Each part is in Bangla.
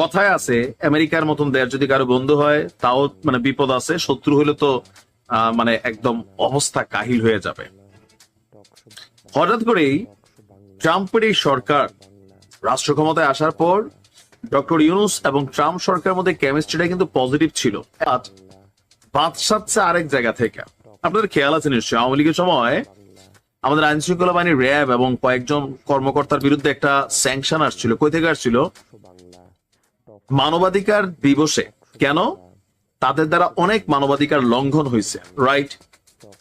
কথায় আছে, আমেরিকার মতন দেশ যদি কারও বন্ধু হয়, তাও মানে বিপদ আছে, শত্রু হলে তো মানে একদম অবস্থা কাহিল হয়ে যাবে। হঠাৎ করেই ট্রাম্পের এই সরকার রাষ্ট্র ক্ষমতায় আসার পর ডক্টর ইউনুস এবং ট্রাম্প সরকারের মধ্যে কেমিস্ট্রিটা কিন্তু পজিটিভ ছিল। আজ বাদ সাচ্ছে আরেক জায়গা থেকে। আপনাদের খেয়াল আছে নিশ্চয়ই, আওয়ামী লীগের সময় আমাদের আইন শৃঙ্খলা বাহিনী র্যাব এবং কয়েকজন কর্মকর্তার বিরুদ্ধে একটা স্যাংশন আসছিল, কই থেকে আসছিল? মানবাধিকার দিবসে। কেন? তাদের দ্বারা অনেক মানবাধিকার লঙ্ঘন হয়েছে। রাইট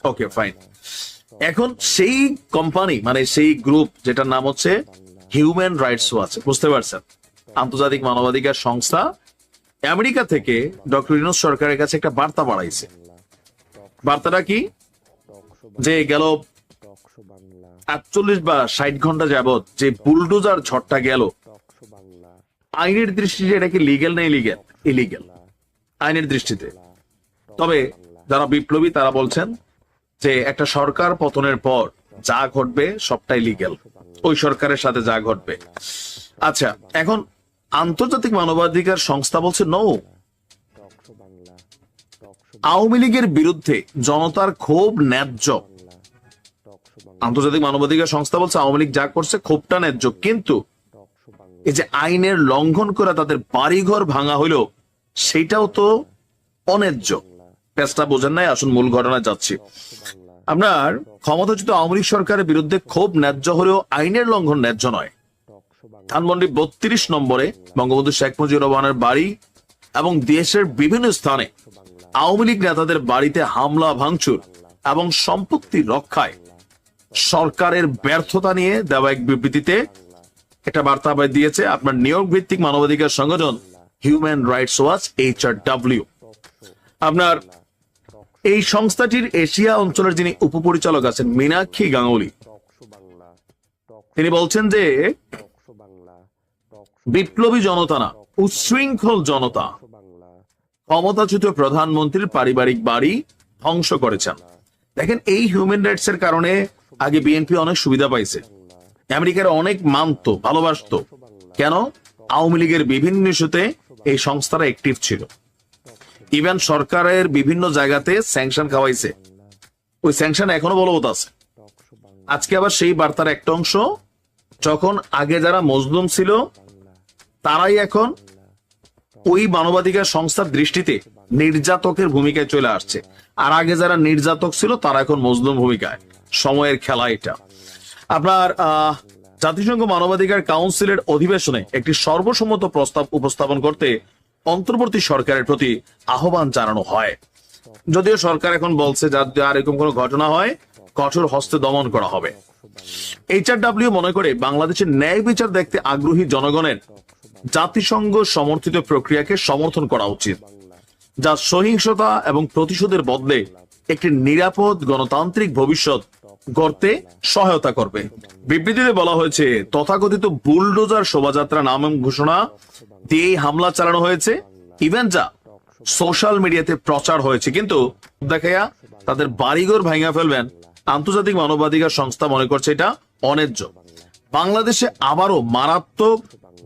ওকে ফাইন এখন সেই কোম্পানি মানে সেই গ্রুপ যেটার নাম হচ্ছে হিউম্যান রাইটস ওয়াচ বুঝতে পারছেন? আন্তর্জাতিক মানবাধিকার সংস্থা আমেরিকা থেকে ডক্টর ইউনুস সরকারের কাছে একটা বার্তা বাড়াইছে বার্তাটা কি? যে গেল আটচল্লিশ বা ষাট ঘণ্টা যাবত যে বুলডোজার ঝড়টা গেল আইনের দৃষ্টিতে এটা কি লিগেল না ইলিগেল ইলিগেল আইনের দৃষ্টিতে। তবে যারা বিপ্লবী, তারা বলছেন যে একটা সরকার পতনের পর যা ঘটবে সবটাই লিগেল ওই সরকারের সাথে যা ঘটবে। আচ্ছা এখন আন্তর্জাতিক মানবাধিকার সংস্থা বলছে নৌ আওয়ামী লীগের বিরুদ্ধে জনতার ক্ষোভ ন্যায্য। আন্তর্জাতিক মানবাধিকার সংস্থা বলছে আওয়ামী লীগ যা করছে ক্ষোভটা ন্যায্য। কিন্তু এই যে আইনের লঙ্ঘন করে তাদের বাড়িঘর ভাঙা হইল, সেটাও তো অন্যায্য। পেঁচটা বোঝেন নাই, আসুন মূল ঘটনায় যাচ্ছি। আপনার ক্ষমতাচ্যুত আওয়ামী লীগ সরকারের বিরুদ্ধে ক্ষোভ ন্যায্য হলেও আইনের লঙ্ঘন ন্যায্য নয়। ধানমন্ডি বত্রিশ নম্বরে বঙ্গবন্ধু শেখ মুজিবুর রহমানের বাড়ি এবং দেশের বিভিন্ন স্থানে আওয়ামী লীগ নেতাদের বাড়িতে হামলা, ভাঙচুর এবং সম্পত্তি রক্ষায় সরকারের ব্যর্থতা নিয়ে দেওয়া এক বিবৃতিতে একটা বার্তা আবার দিয়েছে, আপনার নিউ ভিত্তিক মানবাধিকার সংগঠন Human Rights Watch H R W আপনার এই সংস্থাটির এশিয়া অঞ্চলের যিনি উপপরিচালক আছেন, মীনাক্ষী গাঙ্গুলি, তিনি বলছেন যে বিপ্লবী জনতা না, উচ্ছৃঙ্খল জনতা, ক্ষমতাচ্যুত প্রধানমন্ত্রীর পারিবারিক বাড়ি ধ্বংস করেছেন। দেখেন, এই হিউম্যান রাইটস এর কারণে আগে বিএনপি অনেক সুবিধা পাইছে। আমেরিকার অনেক মানত, ভালোবাসতো। কেন? আওয়ামী লীগের বিভিন্ন ইস্যুতে এই সংস্থাটা অ্যাক্টিভ ছিল। ইভেন সরকারের বিভিন্ন জায়গাতে স্যাংশন খাওয়াইছে। ওই স্যাংশন এখনও বলবৎ আছে। আজকে আবার সেই বার্তার একটা অংশ, যখন আগে যারা মজলুম ছিল, তারাই এখন ওই মানবাধিকার সংস্থার দৃষ্টিতে নির্যাতকের ভূমিকায় চলে আসছে। আর আগে যারা নির্যাতক ছিল, তারা এখন মজলুম ভূমিকায়। সময়ের খেলা এটা। আপনার জাতিসংঘ মানবাধিকার কাউন্সিলের অধিবেশনে একটি সর্বসম্মত প্রস্তাব উপস্থাপন করতে অন্তর্বর্তী সরকারের প্রতি আহ্বান জানানো হয়। যদিও সরকার এখন বলছে যাতে আর এরকম কোনো ঘটনা হয়, কঠোর হস্তে দমন করা হবে। এইচআরডব্লিউ মনে করে বাংলাদেশের ন্যায় বিচার দেখতে আগ্রহী জনগণের জাতিসংঘ সমর্থিত প্রক্রিয়াকে সমর্থন করা উচিত, যা সহিংসতা এবং প্রতিশোধের বদলে একটি নিরাপদ গণতান্ত্রিক ভবিষ্যৎ গড়তে সহায়তা করবে। বিবৃতিতে বলা হয়েছে, তথাকথিত বুলডোজার শোভাযাত্রা নাম ঘোষণা দিয়ে হামলা চালানো হয়েছে। ইভেন যা সোশ্যাল মিডিয়াতে প্রচার হয়েছে। কিন্তু দেখাইয়া তাদের বাড়িঘর ভাঙা ফেলবেন আন্তর্জাতিক মানবাধিকার সংস্থা মনে করছে এটা অন্যায্য বাংলাদেশে আবারও মারাত্মক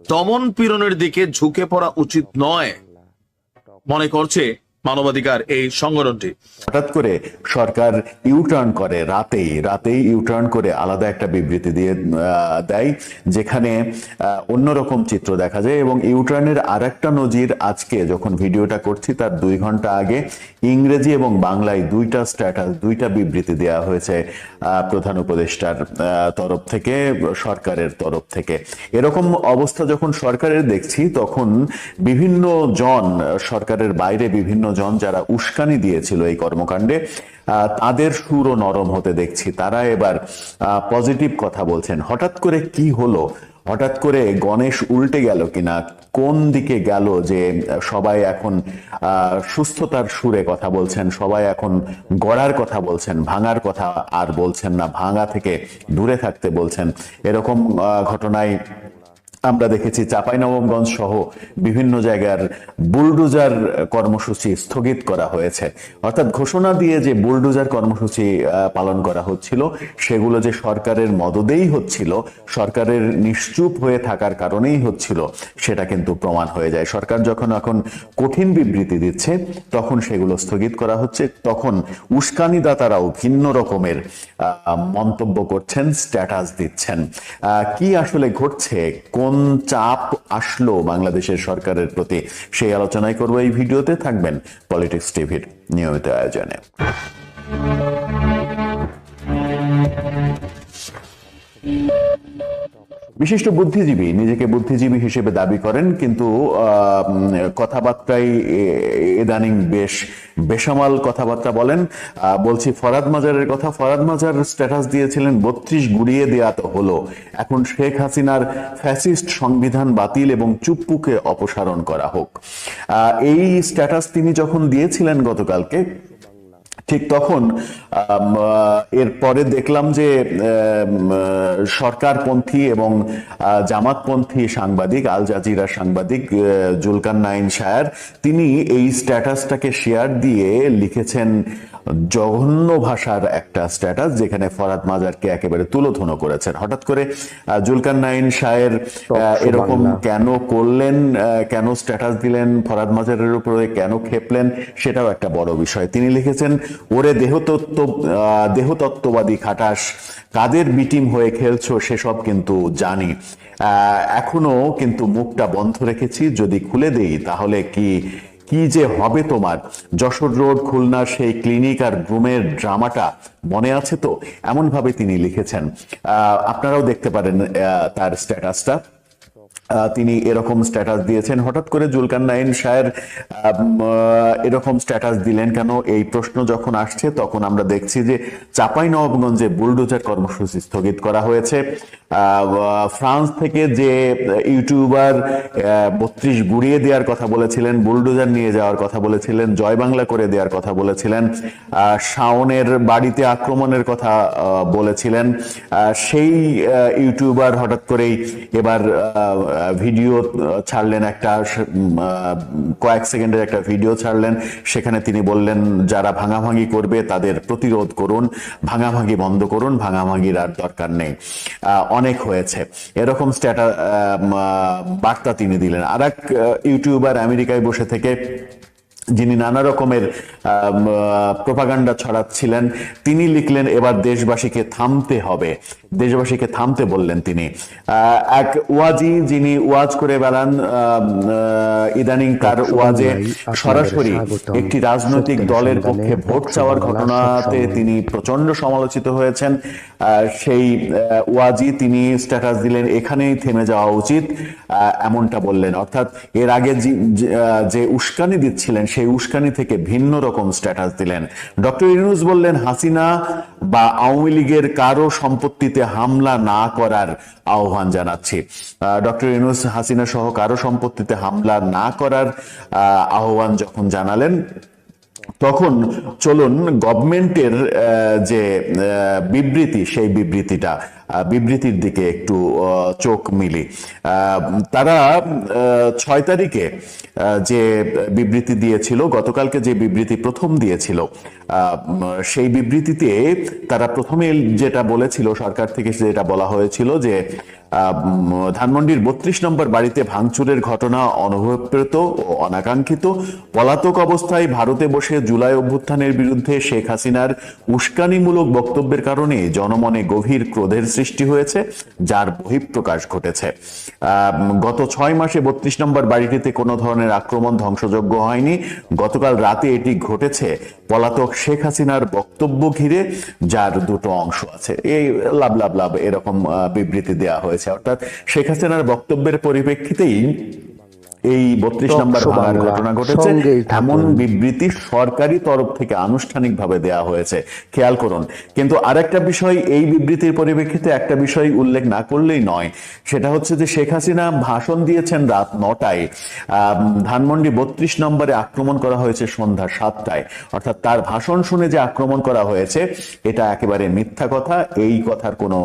দমন পীড়নের দিকে ঝুঁকে পড়া উচিত নয়, মনে করছে মানবাধিকার এই সংগঠনটি। হঠাৎ করে সরকার ইউটার্ন করে রাতেই রাতেই ইউটার্ন করে আলাদা একটা বিবৃতি দিয়ে দেয়, যেখানে অন্যরকম চিত্র দেখা যায় এবং ইউটার্নের আর একটা নজির আজকে যখন ভিডিওটা করছি তার দুই ঘণ্টা আগে ইংরেজি এবং বাংলায় দুইটা স্ট্যাটাস দুইটা বিবৃতি দেওয়া হয়েছে প্রধান উপদেষ্টার তরফ থেকে, সরকারের তরফ থেকে। এরকম অবস্থা যখন সরকারের দেখছি, তখন বিভিন্ন জন সরকারের বাইরে বিভিন্ন জন যারা উস্কানি দিয়েছিল এই কর্মকাণ্ডে তাদের সুরও নরম হতে দেখছি। তারা এবার পজিটিভ কথা বলছেন। হঠাৎ করে কি হলো? হঠাৎ করে গণেশ উল্টে গেল কিনা? কোন দিকে গেল যে সবাই এখন সুস্থতার সুরে কথা বলছেন, সবাই এখন গড়ার কথা বলছেন, ভাঙার কথা আর বলছেন না, ভাঙা থেকে দূরে থাকতে বলছেন। এরকম ঘটনায় আমরা দেখেছি চাঁপাইনবাবগঞ্জ সহ বিভিন্ন জায়গার বুলডোজার কর্মসূচি স্থগিত করা হয়েছে। অর্থাৎ ঘোষণা দিয়ে যে বুলডোজার কর্মসূচি পালন করা হচ্ছিল, সেগুলো যে সরকারের মদদেই হচ্ছিল, সরকারের নিশ্চুপ হয়ে থাকার কারণেই হচ্ছিল, সেটা কিন্তু প্রমাণ হয়ে যায়। সরকার যখন এখন কঠিন বিবৃতি দিচ্ছে, তখন সেগুলো স্থগিত করা হচ্ছে। তখন উস্কানিদাতারাও ভিন্ন রকমের মন্তব্য করছেন স্ট্যাটাস দিচ্ছেন। কি আসলে ঘটছে, কোন চাপ আসলো বাংলাদেশের সরকারের প্রতি। সেই আলোচনায় করব এই ভিডিওতে। থাকবেন পলিটিক্স টিভির নিয়মিত আয়োজনে। বিশিষ্ট বুদ্ধিজীবী নিজেকে বুদ্ধিজীবী হিসেবে দাবি করেন, কিন্তু কথাবার্তায় ইদানিং বেশ বেসামাল কথাবার্তা বলেন। বলছি ফরাদ মাজারের কথা, ফরাদ মাজার স্ট্যাটাস দিয়েছিলেন, বত্রিশ গুড়িয়ে দেয়া তো হলো। এখন শেখ হাসিনার ফ্যাসিস্ট সংবিধান বাতিল এবং চুপ্পুকে অপসারণ করা হোক। এই স্ট্যাটাস তিনি যখন দিয়েছিলেন গতকালকে ঠিক তখন এরপরে দেখলাম যে সরকারপন্থী এবং জামাতপন্থী সাংবাদিক আল জাজিরা সাংবাদিক জুলকান নাইন শায়ার তিনি এই স্ট্যাটাসটাকে শেয়ার দিয়ে লিখেছেন জঘন্য ভাষার একটা স্ট্যাটাস যেখানে ফরাদ মাজারকে একেবারে তুলোধনো করেছেন। হঠাৎ করে জুলকান নাইন শায়ের এরকম কেন করলেন কেন স্ট্যাটাস দিলেন ফরাদ মাজারের উপরে কেন খেপলেন সেটাও একটা বড় বিষয়। তিনি লিখেছেন ওরে দেহতত্ত্ব দেহতত্ত্ববাদী খাটাস, কাদের বিটিম হয়ে খেলছো সেসব কিন্তু জানি। এখনও কিন্তু মুখটা বন্ধ রেখেছি, যদি খুলে দেই তাহলে কি কি যে হবে তোমার? যশোর রোড, খুলনার সেই ক্লিনিক আর গ্রুমের ড্রামাটা মনে আছে তো? এমন ভাবে তিনি লিখেছেন। আপনারাও দেখতে পারেন তার স্ট্যাটাসটা। তিনি এরকম স্ট্যাটাস দিয়েছেন। হঠাৎ করে জুলকান নাইন শায়ের এরকম স্ট্যাটাস দিলেন কেন? এই প্রশ্ন যখন আসছে, তখন আমরা দেখছি যে চাপাই নবাবগঞ্জে বুলডোজার কর্মসূচি স্থগিত করা হয়েছে। ফ্রান্স থেকে যে ইউটিউবার বত্রিশ গুড়িয়ে দেওয়ার কথা বলেছিলেন, বুলডোজার নিয়ে যাওয়ার কথা বলেছিলেন, জয় বাংলা করে দেওয়ার কথা বলেছিলেন শাওনের বাড়িতে আক্রমণের কথা বলেছিলেন। সেই ইউটিউবার হঠাৎ করেই এবার ভিডিও ছাড়লেন একটা কয়েক সেকেন্ডের একটা ভিডিও ছাড়লেন। সেখানে তিনি বললেন, যারা ভাঙাভাঙি করবে তাদের প্রতিরোধ করুন, ভাঙাভাঙি বন্ধ করুন, ভাঙাভাঙির আর দরকার নেই। অনেক হয়েছে। এরকম স্ট্যাটা বার্তা তিনি দিলেন। আর এক ইউটিউবার আমেরিকায় বসে থেকে যিনি নানা রকমের প্রপাগান্ডা ছড়াচ্ছিলেন তিনি লিখলেন এবার দেশবাসীকে থামতে হবে। দেশবাসীকে থামতে বললেন তিনি। এক ওয়াজি যিনি ওয়াজ করে বেড়ান ইদানিং তার ওয়াজে সরাসরি একটি রাজনৈতিক দলের পক্ষে ভোট চাওয়ার ঘটনাতে তিনি প্রচণ্ড সমালোচিত হয়েছেন। আহ, সেই ওয়াজি তিনি স্ট্যাটাস দিলেন এখানেই থেমে যাওয়া উচিত। আহ, এমনটা বললেন। অর্থাৎ এর আগে যে- উস্কানি দিচ্ছিলেন সেই উস্কানি থেকে ভিন্ন রকম স্ট্যাটাস দিলেন। ডক্টর ইউনুস বললেন, হাসিনা বা আওয়ামী লীগের কারও সম্পত্তিতে হামলা না করার আহ্বান জানাচ্ছি। ডক্টর ইউনুস, হাসিনা সহ কারও সম্পত্তিতে হামলা না করার আহ্বান যখন জানালেন তখন চলুন গভর্নমেন্টের যে বিবৃতি, সেই বিবৃতিটা বিবৃতির দিকে একটু চোখ মিলি। তারা ছয় তারিখে যে বিবৃতি দিয়েছিল, গতকালকে যে বিবৃতি প্রথম দিয়েছিল সেই বিবৃতিতে তারা প্রথমে যেটা বলেছিল, সরকার থেকে যেটা বলা হয়েছিল যে ধানমন্ডির বত্রিশ নম্বর বাড়িতে ভাঙচুরের ঘটনা অনভিপ্রেত ও অনাকাঙ্ক্ষিত। পলাতক অবস্থায় ভারতে বসে জুলাই অভ্যুত্থানের বিরুদ্ধে শেখ হাসিনার উস্কানিমূলক বক্তব্যের কারণে জনমনে গভীর ক্রোধের সৃষ্টি হয়েছে, যার বহিঃপ্রকাশ ঘটেছে। গত ছয় মাসে বত্রিশ নম্বর বাড়িটিতে কোনো ধরনের আক্রমণ ধ্বংসযোগ্য হয়নি। গতকাল রাতে এটি ঘটেছে পলাতক শেখ হাসিনার বক্তব্য ঘিরে, যার দুটো অংশ আছে। এই লাভ লাভ লাভ এরকম বিবৃতি দেওয়া হয়েছে। অর্থাৎ শেখ হাসিনার বক্তব্যের পরিপ্রেক্ষিতেই এই বত্রিশ নম্বর ভাঙার ঘটনা ঘটেছে। এমন বিবৃতি সরকারি তরফ থেকে আনুষ্ঠানিকভাবে দেয়া হয়েছে। খেয়াল করুন। কিন্তু আরেকটা বিষয় এই বিবৃতির পরিপ্রেক্ষিতে একটা বিষয় উল্লেখ না করলেই নয়। সেটা হচ্ছে যে শেখ হাসিনা ভাষণ দিয়েছেন রাত নটায়। ধানমন্ডি বত্রিশ নম্বরে আক্রমণ করা হয়েছে সন্ধ্যা সাতটায়। অর্থাৎ তার ভাষণ শুনে যে আক্রমণ করা হয়েছে এটা একেবারে মিথ্যা কথা। এই কথার কোনো